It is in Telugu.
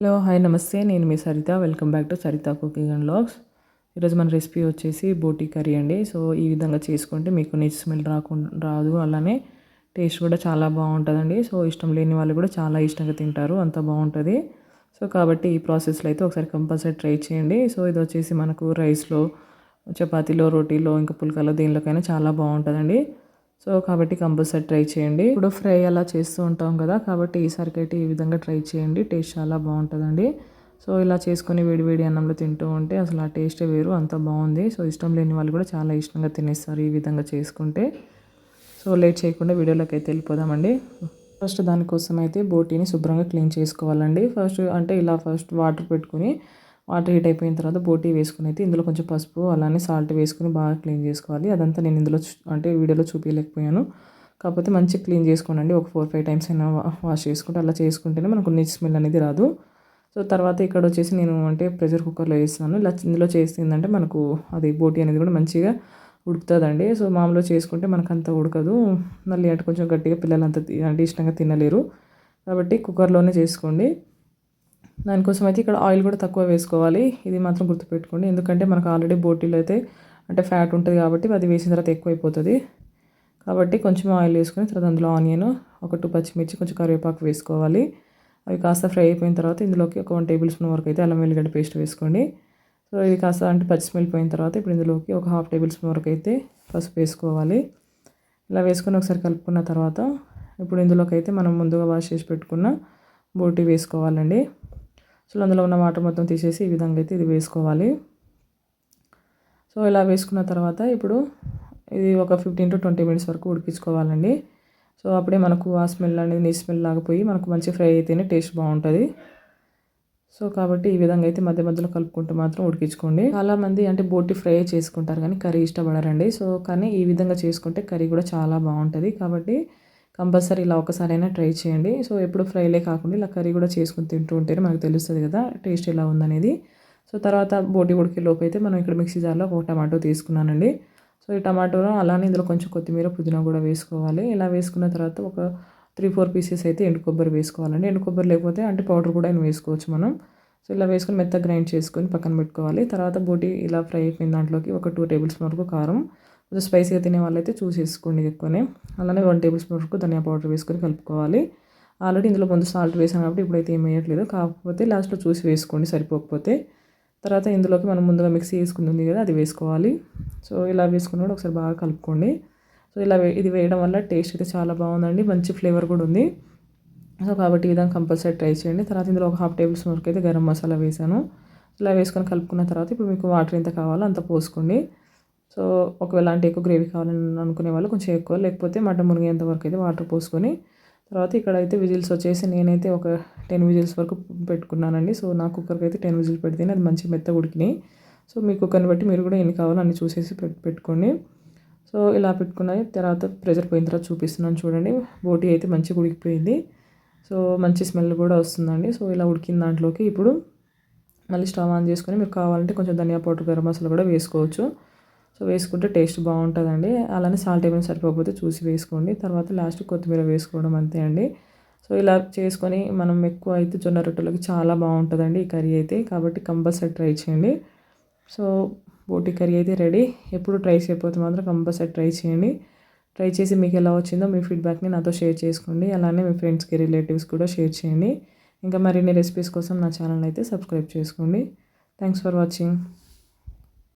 హలో హాయ్ నమస్తే. నేను మీ Saritha. Welcome back to Saritha cooking and vlogs ఈరోజు మన రెసిపీ వచ్చేసి బోటీ కర్రీ అండి. సో ఈ విధంగా చేసుకుంటే మీకు నీచు స్మెల్ రాకుండా రాదు. అలానే టేస్ట్ కూడా చాలా బాగుంటుందండి. సో ఇష్టం లేని వాళ్ళు కూడా చాలా ఇష్టంగా తింటారు. అంత బాగుంటుంది. సో కాబట్టి ఈ ప్రాసెస్లో అయితే ఒకసారి కంపల్సరీ ట్రై చేయండి. సో ఇది వచ్చేసి మనకు రైస్లో చపాతీలో రోటీలో ఇంకా పుల్కలో దేనిలోకైనా చాలా బాగుంటుందండి. సో కాబట్టి కంపల్సరీ ట్రై చేయండి. ఇప్పుడు ఫ్రై అలా చేస్తూ ఉంటాం కదా కాబట్టి ఈసారికి అయితే ఈ విధంగా ట్రై చేయండి. టేస్ట్ చాలా బాగుంటుందండి. సో ఇలా చేసుకొని వేడి వేడి అన్నంలో తింటూ ఉంటే అసలు ఆ టేస్టే వేరు అంత బాగుంది. సో ఇష్టం లేని వాళ్ళు కూడా చాలా ఇష్టంగా తినేస్తారు ఈ విధంగా చేసుకుంటే. సో లేట్ చేయకుండా వీడియోలోకి అయితే వెళ్ళిపోదామండి. ఫస్ట్ దానికోసం అయితే బోటీని శుభ్రంగా క్లీన్ చేసుకోవాలండి. ఫస్ట్ అంటే ఇలా ఫస్ట్ వాటర్ పెట్టుకుని వాటర్ హీట్ అయిపోయిన తర్వాత బోటీ వేసుకుని అయితే ఇందులో కొంచెం పసుపు అలానే సాల్ట్ వేసుకుని బాగా క్లీన్ చేసుకోవాలి. అదంతా నేను ఇందులో అంటే వీడియోలో చూపించలేకపోయాను కాకపోతే మంచిగా క్లీన్ చేసుకోనండి. ఒక ఫోర్ ఫైవ్ టైమ్స్ అయినా వాష్ చేసుకుంటే అలా చేసుకుంటేనే మనకు నీచ్ స్మెల్ అనేది రాదు. సో తర్వాత ఇక్కడ వచ్చేసి నేను అంటే ప్రెషర్ కుక్కర్లో వేస్తున్నాను. ఇలా ఇందులో చేసిందంటే మనకు అది బోటీ అనేది కూడా మంచిగా ఉడుకుతుందండి. సో మామూలుగా చేసుకుంటే మనకు అంత ఉడకదు. మళ్ళీ అంటే కొంచెం గట్టిగా పిల్లలు అంత అంటే ఇష్టంగా తినలేరు. కాబట్టి కుక్కర్లోనే చేసుకోండి. దానికోసం అయితే ఇక్కడ ఆయిల్ కూడా తక్కువ వేసుకోవాలి. ఇది మాత్రం గుర్తుపెట్టుకోండి. ఎందుకంటే మనకు ఆల్రెడీ బోటీలో అయితే అంటే ఫ్యాట్ ఉంటుంది కాబట్టి అది వేసిన తర్వాత ఎక్కువైపోతుంది. కాబట్టి కొంచెం ఆయిల్ వేసుకొని తర్వాత అందులో ఆనియన్ ఒక టూ పచ్చిమిర్చి కొంచెం కరివేపాకు వేసుకోవాలి. అవి కాస్త ఫ్రై అయిపోయిన తర్వాత ఇందులోకి ఒక వన్ టేబుల్ స్పూన్ వరకు అయితే అల్లం వెల్లిగడ్డ పేస్ట్ వేసుకోండి. సో ఇది కాస్త అంటే పచ్చి పోయిన తర్వాత ఇప్పుడు ఇందులోకి ఒక హాఫ్ టేబుల్ స్పూన్ వరకు అయితే పసుపు వేసుకోవాలి. ఇలా వేసుకొని ఒకసారి కలుపుకున్న తర్వాత ఇప్పుడు ఇందులోకి అయితే మనం ముందుగా వాష్ చేసి పెట్టుకున్న బోటీ వేసుకోవాలండి. సో అందులో ఉన్న వాటర్ మొత్తం తీసేసి ఈ విధంగా అయితే ఇది వేసుకోవాలి. సో ఇలా వేసుకున్న తర్వాత ఇప్పుడు ఇది ఒక ఫిఫ్టీన్ టు ట్వంటీ మినిట్స్ వరకు ఉడికించుకోవాలండి. సో అప్పుడే మనకు ఆ స్మెల్ అనేది నీ స్మెల్ లాగిపోయి మనకు మంచి ఫ్రై అయితేనే టేస్ట్ బాగుంటుంది. సో కాబట్టి ఈ విధంగా అయితే మధ్య మధ్యలో కలుపుకుంటూ మాత్రం ఉడికించుకోండి. చాలామంది అంటే బోటి ఫ్రై చేసుకుంటారు కానీ కర్రీ ఇష్టపడరండి. సో కానీ ఈ విధంగా చేసుకుంటే కర్రీ కూడా చాలా బాగుంటుంది. కాబట్టి కంపల్సరీ ఇలా ఒకసారైనా ట్రై చేయండి. సో ఎప్పుడు ఫ్రైలే కాకుండా ఇలా కర్రీ కూడా చేసుకుని తింటూ ఉంటేనే మనకు తెలుస్తుంది కదా టేస్ట్ ఎలా ఉందనేది. సో తర్వాత బోటి ఉడికే లోపు అయితే మనం ఇక్కడ మిక్సీ జార్లో ఒక టమాటో తీసుకున్నానండి. సో ఈ టమాటోలో అలానే ఇందులో కొంచెం కొత్తిమీర పుదీనా కూడా వేసుకోవాలి. ఇలా వేసుకున్న తర్వాత ఒక త్రీ ఫోర్ పీసెస్ అయితే ఎండు కొబ్బరి వేసుకోవాలండి. ఎండు కొబ్బరి లేకపోతే అంటే పౌడర్ కూడా వేసుకోవచ్చు మనం. సో ఇలా వేసుకొని మెత్త గ్రైండ్ చేసుకొని పక్కన పెట్టుకోవాలి. తర్వాత బోటి ఇలా ఫ్రై అయిపోయిన దాంట్లోకి ఒక టూ టేబుల్ స్పూన్ వరకు కారం కొంచెం స్పైసీగా తినే వాళ్ళైతే చూసేసుకోండి ఎక్కువనే. అలానే వన్ టేబుల్ స్పూన్ వరకు ధనియా పౌడర్ వేసుకొని కలుపుకోవాలి. ఆల్రెడీ ఇందులో ముందు సాల్ట్ వేసాం కాబట్టి ఇప్పుడైతే ఏం వేయట్లేదు. కాకపోతే లాస్ట్లో చూసి వేసుకోండి సరిపోకపోతే. తర్వాత ఇందులోకి మనం ముందుగా మిక్సీ వేసుకుంది కదా అది వేసుకోవాలి. సో ఇలా వేసుకున్న కూడా ఒకసారి బాగా కలుపుకోండి. సో ఇలా ఇది వేయడం వల్ల టేస్ట్ అయితే చాలా బాగుందండి. మంచి ఫ్లేవర్ కూడా ఉంది. సో కాబట్టి ఈ విధంగా కంపల్సరీ ట్రై చేయండి. తర్వాత ఇందులో ఒక హాఫ్ టేబుల్ స్పూన్ వరకు అయితే గరం మసాలా వేసాను. ఇలా వేసుకొని కలుపుకున్న తర్వాత ఇప్పుడు మీకు వాటర్ ఎంత కావాలో అంత పోసుకోండి. సో ఒకవేళ అంటే ఎక్కువ గ్రేవీ కావాలని అనుకునే వాళ్ళు కొంచెం ఎక్కువ లేకపోతే మటన్ మునిగేంత వరకు అయితే వాటర్ పోసుకొని తర్వాత ఇక్కడైతే విజిల్స్ వచ్చేసి నేనైతే ఒక టెన్ విజిల్స్ వరకు పెట్టుకున్నానండి. సో నా కుక్కర్కి అయితే టెన్ విజిల్స్ పెడితేనే అది మంచి మెత్త ఉడికినాయి. సో మీ కుక్కర్ని బట్టి మీరు కూడా ఎన్ని కావాలో అన్ని చూసేసి పెట్టుకోండి. సో ఇలా పెట్టుకున్న తర్వాత ప్రెజర్ పోయిన తర్వాత చూపిస్తున్నాను చూడండి. బోటీ అయితే మంచిగా ఉడికిపోయింది. సో మంచి స్మెల్ కూడా వస్తుందండి. సో ఇలా ఉడికిన దాంట్లోకి ఇప్పుడు మళ్ళీ స్టవ్ ఆన్ చేసుకొని మీరు కావాలంటే కొంచెం ధనియా పౌడర్ గరం మసాలా కూడా వేసుకోవచ్చు. సో వేసుకుంటే టేస్ట్ బాగుంటుందండి. అలానే సాల్ట్ ఏమైనా సరిపోకపోతే చూసి వేసుకోండి. తర్వాత లాస్ట్ కొత్తిమీర వేసుకోవడం అంతే అండి. సో ఇలా చేసుకొని మనం ఎక్కువ అయితే జొన్న రొట్టెలకి చాలా బాగుంటుందండి ఈ కర్రీ అయితే. కాబట్టి కంపల్సరీ ట్రై చేయండి. సో బోటి కర్రీ అయితే రెడీ. ఎప్పుడు ట్రై చేయకపోతే మాత్రం కంపల్సరీ ట్రై చేయండి. ట్రై చేసి మీకు ఎలా వచ్చిందో మీ ఫీడ్బ్యాక్ని నాతో షేర్ చేసుకోండి. అలానే మీ ఫ్రెండ్స్కి రిలేటివ్స్ కూడా షేర్ చేయండి. ఇంకా మరిన్ని రెసిపీస్ కోసం నా ఛానల్ అయితే సబ్స్క్రైబ్ చేసుకోండి. Thanks for watching